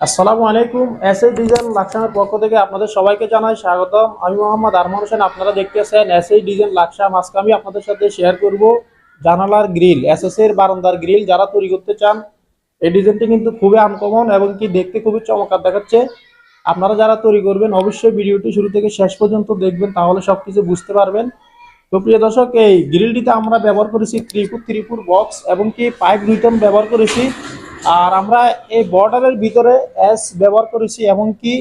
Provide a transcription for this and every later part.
আসসালামু আলাইকুম, S A design লাকসামের পক্ষ থেকে আপনাদের সবাইকে জানাই স্বাগতম। আমি মোহাম্মদ আরমান হোসেন, আপনারা দেখতেছেন এস এই ডিজাইন লাকসাম। আজকে আমি আপনাদের সাথে শেয়ার করব জানালার গ্রিল এস এস এর বারান্দার গ্রিল যারা তৈরি করতে চান, এই ডিজাইনটি কিন্তু খুবই আনকমন এবং কি দেখতে খুবই চমৎকার দেখাচ্ছে। আপনারা যারা তৈরি করবেন, অবশ্যই ভিডিওটি শুরু থেকে শেষ পর্যন্ত দেখবেন, তাহলে সব কিছু বুঝতে পারবেন। তো প্রিয় দর্শক, এই গ্রিলটিতে আমরা ব্যবহার করেছি ত্রিপুর ত্রিপুর বক্স এবং কি পাইপ দুইটন ব্যবহার করেছি। আর আমরা এই বর্ডারের ভিতরে এস ব্যবহার করেছি, এমনকি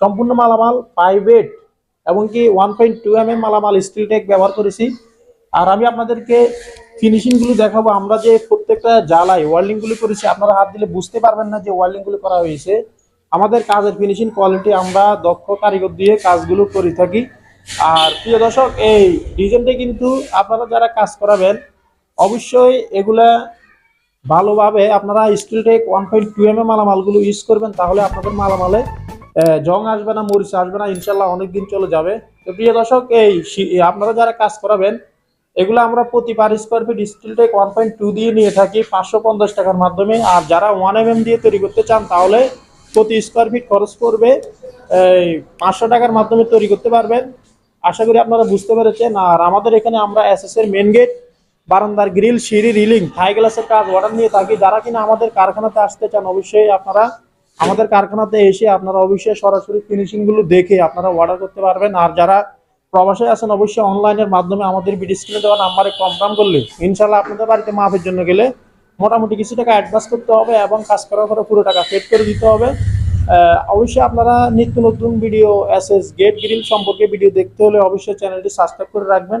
সম্পূর্ণ মালামাল পাইভেট এমনকি one point two M M মালামাল স্টিল টেক ব্যবহার করেছি। আর আমি আপনাদেরকে ফিনিশিংগুলো দেখাবো। আমরা যে প্রত্যেকটা জ্বালাই ওয়ার্ল্ডিংগুলো করেছি, আপনারা হাত দিলে বুঝতে পারবেন না যে ওয়ার্ল্ডিংগুলো করা হয়েছে। আমাদের কাজের ফিনিশিং কোয়ালিটি আমরা দক্ষ কারিগর দিয়ে কাজগুলো করে থাকি। আর প্রিয় দর্শক, এই ডিজাইনটা কিন্তু আপনারা যারা কাজ করাবেন, অবশ্যই এগুলা ভালোভাবে আপনারা steel tech one point two M এ মালামালগুলো ইউজ করবেন, তাহলে আপনাদের মালামালে জং আসবে না, মরিচ আসবে না, ইনশাল্লাহ অনেক দিন চলে যাবে। তো প্রিয় দর্শক, এই আপনারা যারা কাজ করাবেন, এগুলো আমরা প্রতি per square feet steel tech one point two দিয়ে নিয়ে থাকি পাঁচশো পঞ্চাশ টাকার মাধ্যমে। আর যারা ওয়ান এম এম দিয়ে তৈরি করতে চান, তাহলে প্রতি স্কোয়ার ফিট খরচ পড়বে এই পাঁচশো টাকার মাধ্যমে তৈরি করতে পারবেন। আশা করি আপনারা বুঝতে পেরেছেন। আর আমাদের এখানে আমরা এস এর মেন গেট বারান্দার গ্রিল, সিঁড়ি, রিলিং, হাই গ্লাসের কাজ অর্ডার নিয়ে থাকি। যারা কিনা আমাদের কারখানাতে আসতে চান, অবশ্যই আপনারা আমাদের কারখানাতে এসে আপনারা অবশ্যই সরাসরি ফিনিশিংগুলো দেখে আপনারা অর্ডার করতে পারবেন। আর যারা প্রবাসে আছেন, অবশ্যই অনলাইনের মাধ্যমে আমাদের ভিডিও স্ক্রিনে দেওয়া নাম্বারে কনফার্ম করলে ইনশাল্লাহ আপনাদের বাড়িতে মাপের জন্য গেলে মোটামুটি কিছু টাকা অ্যাডভান্স করতে হবে এবং কাজ করার পরে পুরো টাকা পেড করে দিতে হবে। অবশ্যই আপনারা নিত্য নতুন video S S gate grill সম্পর্কে ভিডিও দেখতে হলে অবশ্যই চ্যানেলটি সাবস্ক্রাইব করে রাখবেন।